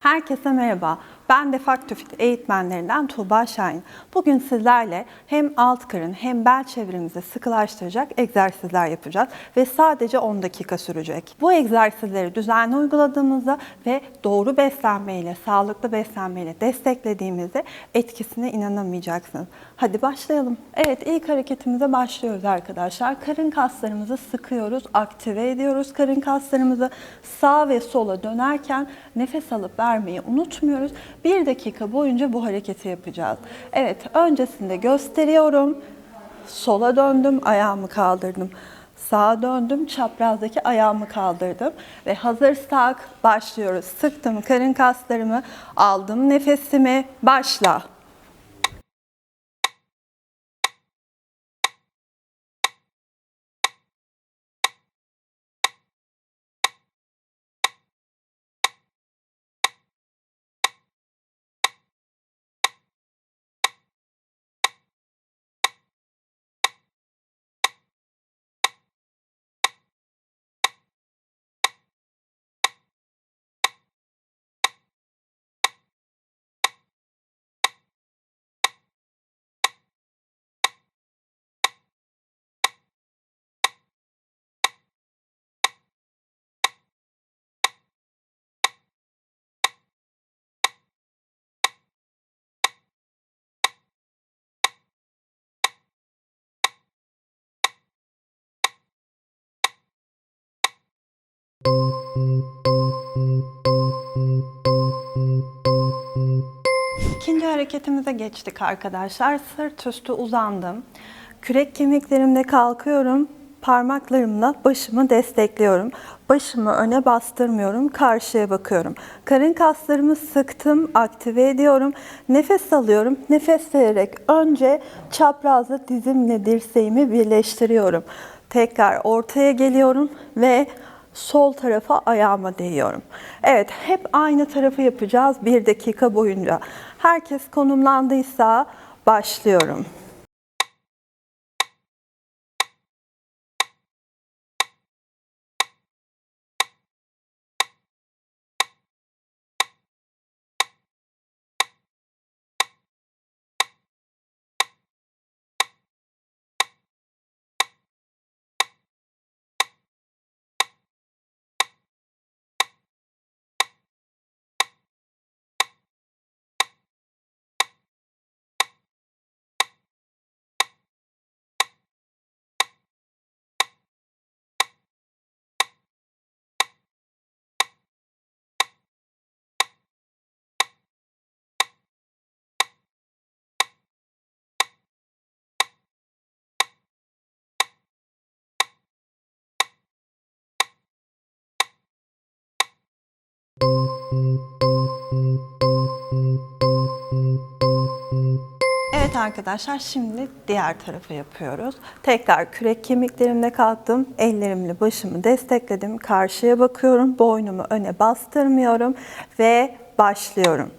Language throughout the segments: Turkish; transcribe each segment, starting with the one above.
Herkese merhaba. Ben Defakto Fit eğitmenlerinden Tuğba Şahin. Bugün sizlerle hem alt karın hem bel çevremizi sıkılaştıracak egzersizler yapacağız ve sadece 10 dakika sürecek. Bu egzersizleri düzenli uyguladığımızda ve doğru beslenmeyle, sağlıklı beslenmeyle desteklediğimizde etkisine inanamayacaksınız. Hadi başlayalım. Evet ilk hareketimize başlıyoruz arkadaşlar. Karın kaslarımızı sıkıyoruz, aktive ediyoruz karın kaslarımızı. Sağ ve sola dönerken nefes alıp vermeyi unutmuyoruz. Bir dakika boyunca bu hareketi yapacağız. Evet öncesinde gösteriyorum. Sola döndüm, ayağımı kaldırdım. Sağa döndüm, çaprazdaki ayağımı kaldırdım. Ve hazırsak başlıyoruz. Sıktım karın kaslarımı, aldım nefesimi, başla. Hareketimize geçtik arkadaşlar. Sırt üstü uzandım. Kürek kemiklerimde kalkıyorum. Parmaklarımla başımı destekliyorum. Başımı öne bastırmıyorum. Karşıya bakıyorum. Karın kaslarımı sıktım, aktive ediyorum. Nefes alıyorum. Nefes vererek önce çaprazla dizimle dirseğimi birleştiriyorum. Tekrar ortaya geliyorum ve sol tarafa ayağıma değiyorum. Evet, hep aynı tarafı yapacağız bir dakika boyunca. Herkes konumlandıysa başlıyorum. Arkadaşlar şimdi diğer tarafa yapıyoruz. Tekrar kürek kemiklerimle kalktım. Ellerimle başımı destekledim. Karşıya bakıyorum. Boynumu öne bastırmıyorum ve başlıyorum.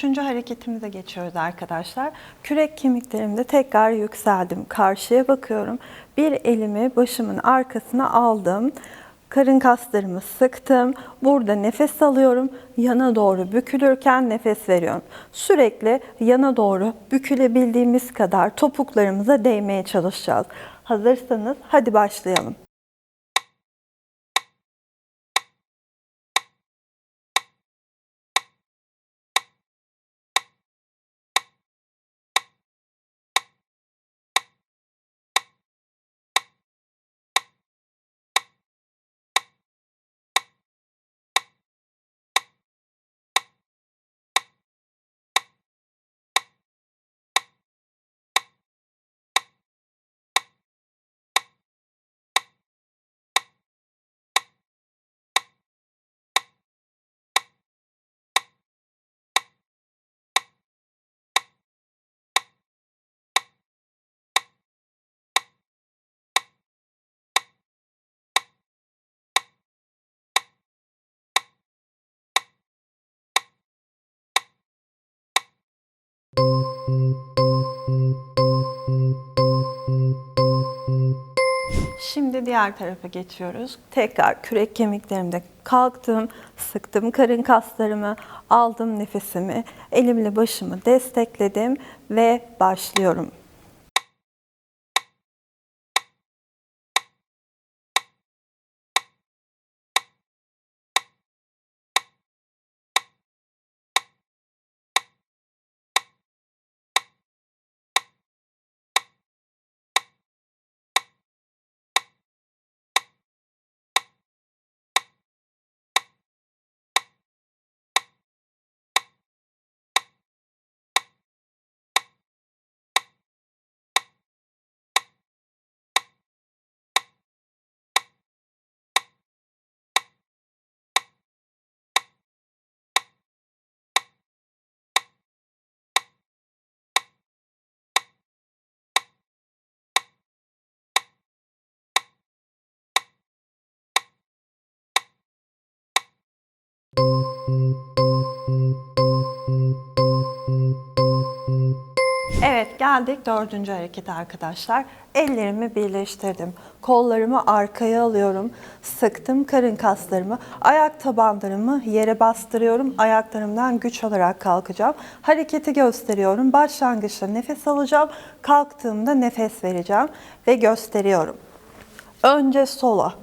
Üçüncü hareketimize geçiyoruz arkadaşlar. Kürek kemiklerimde tekrar yükseldim. Karşıya bakıyorum. Bir elimi başımın arkasına aldım. Karın kaslarımı sıktım. Burada nefes alıyorum. Yana doğru bükülürken nefes veriyorum. Sürekli yana doğru bükülebildiğimiz kadar topuklarımıza değmeye çalışacağız. Hazırsanız hadi başlayalım. Şimdi diğer tarafa geçiyoruz. Tekrar kürek kemiklerimde kalktım, sıktım karın kaslarımı, aldım nefesimi, elimle başımı destekledim ve başlıyorum. Geldik dördüncü harekete arkadaşlar. Ellerimi birleştirdim. Kollarımı arkaya alıyorum. Sıktım karın kaslarımı. Ayak tabanlarımı yere bastırıyorum. Ayaklarımdan güç alarak kalkacağım. Hareketi gösteriyorum. Başlangıçta nefes alacağım. Kalktığımda nefes vereceğim ve gösteriyorum. Önce sola,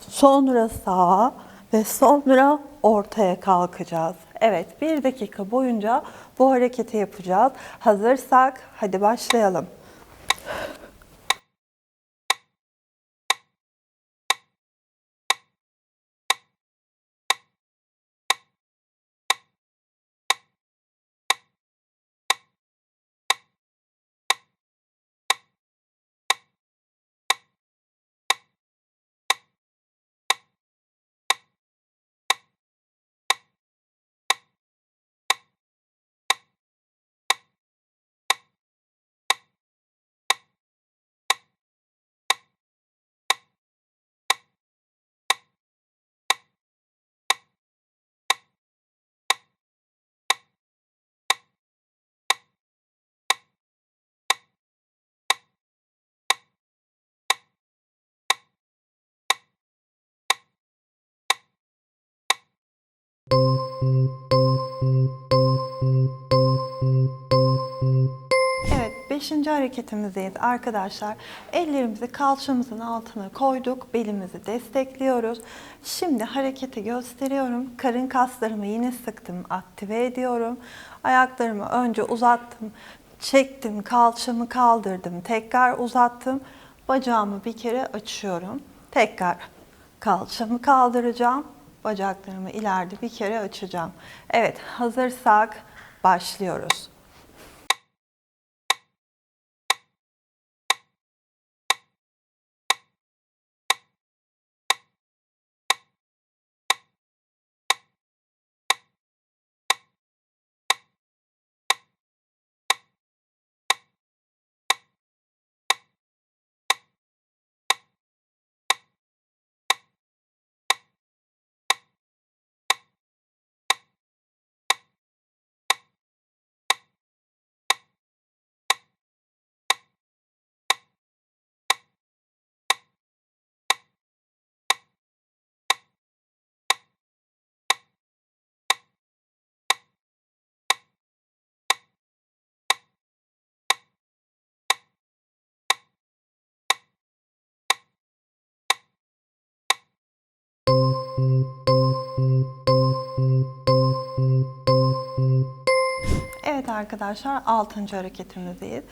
sonra sağa ve sonra ortaya kalkacağız. Evet, bir dakika boyunca bu hareketi yapacağız. Hazırsak hadi başlayalım. Beşinci hareketimizdeyiz arkadaşlar. Ellerimizi kalçamızın altına koyduk, belimizi destekliyoruz. Şimdi hareketi gösteriyorum. Karın kaslarımı yine sıktım, aktive ediyorum. Ayaklarımı önce uzattım, çektim, kalçamı kaldırdım, tekrar uzattım. Bacağımı bir kere açıyorum. Tekrar kalçamı kaldıracağım. Bacaklarımı ileride bir kere açacağım. Evet, hazırsak başlıyoruz. Arkadaşlar 6. hareketimizdeyiz.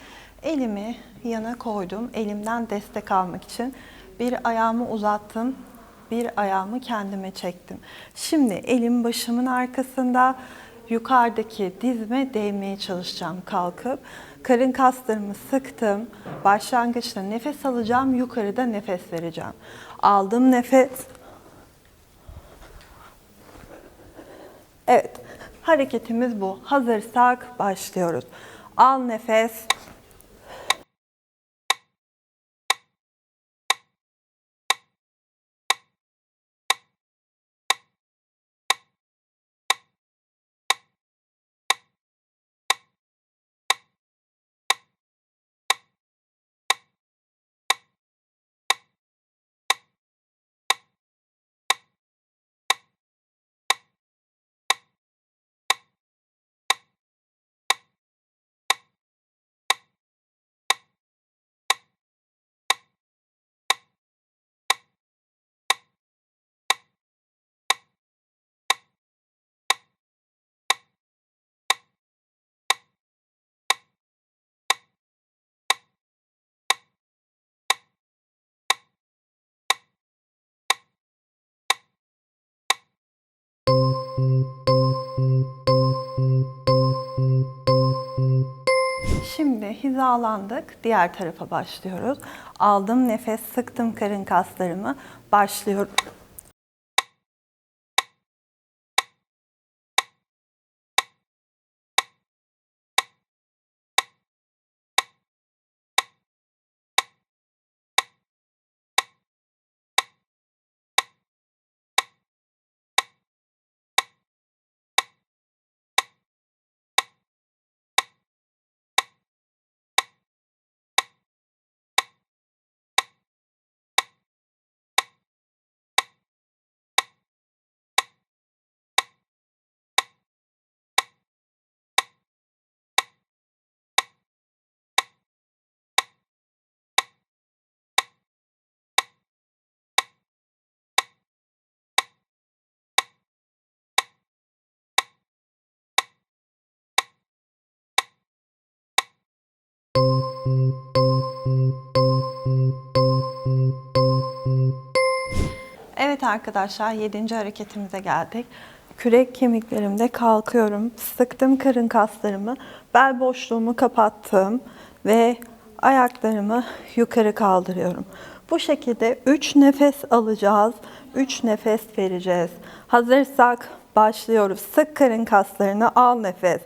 Elimi yana koydum. Elimden destek almak için bir ayağımı uzattım. Bir ayağımı kendime çektim. Şimdi elim başımın arkasında yukarıdaki dizime değmeye çalışacağım kalkıp. Karın kaslarımı sıktım. Başlangıçta nefes alacağım. Yukarıda nefes vereceğim. Aldım nefes. Evet, hareketimiz bu. Hazırsak başlıyoruz. Al nefes. Hizalandık. Diğer tarafa başlıyoruz. Aldım nefes, sıktım karın kaslarımı. Başlıyorum. Arkadaşlar 7. hareketimize geldik. Kürek kemiklerimde kalkıyorum. Sıktım karın kaslarımı. Bel boşluğumu kapattım ve ayaklarımı yukarı kaldırıyorum. Bu şekilde 3 nefes alacağız. 3 nefes vereceğiz. Hazırsak başlıyoruz. Sık karın kaslarını al nefes.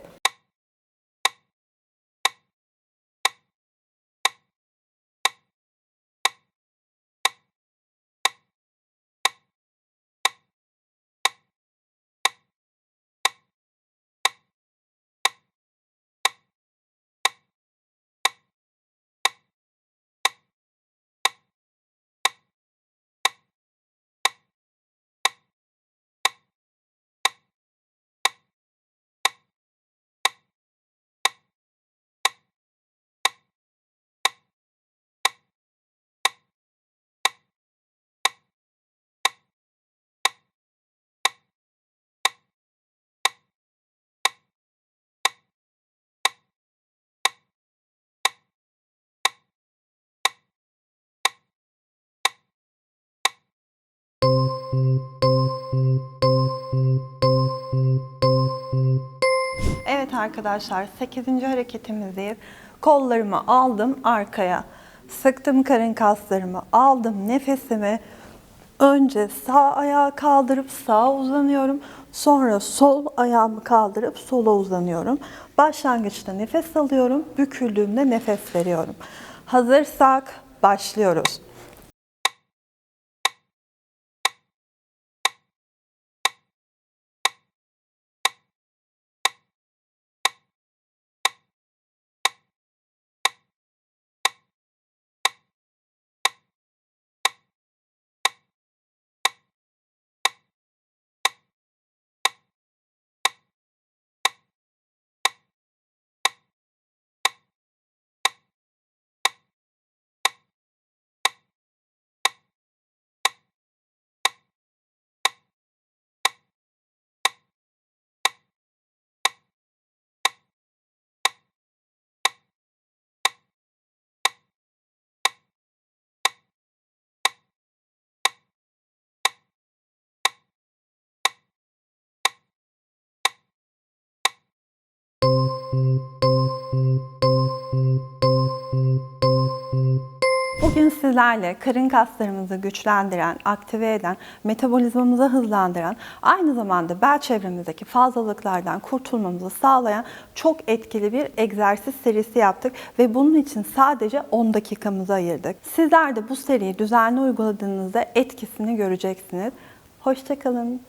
Arkadaşlar 8. hareketimizdeyiz. Kollarımı aldım arkaya. Sıktım karın kaslarımı. Aldım nefesimi. Önce sağ ayağı kaldırıp sağa uzanıyorum. Sonra sol ayağımı kaldırıp sola uzanıyorum. Başlangıçta nefes alıyorum. Büküldüğümde nefes veriyorum. Hazırsak başlıyoruz. Bugün sizlerle karın kaslarımızı güçlendiren, aktive eden, metabolizmamızı hızlandıran, aynı zamanda bel çevremizdeki fazlalıklardan kurtulmamızı sağlayan çok etkili bir egzersiz serisi yaptık ve bunun için sadece 10 dakikamızı ayırdık. Sizler de bu seriyi düzenli uyguladığınızda etkisini göreceksiniz. Hoşçakalın.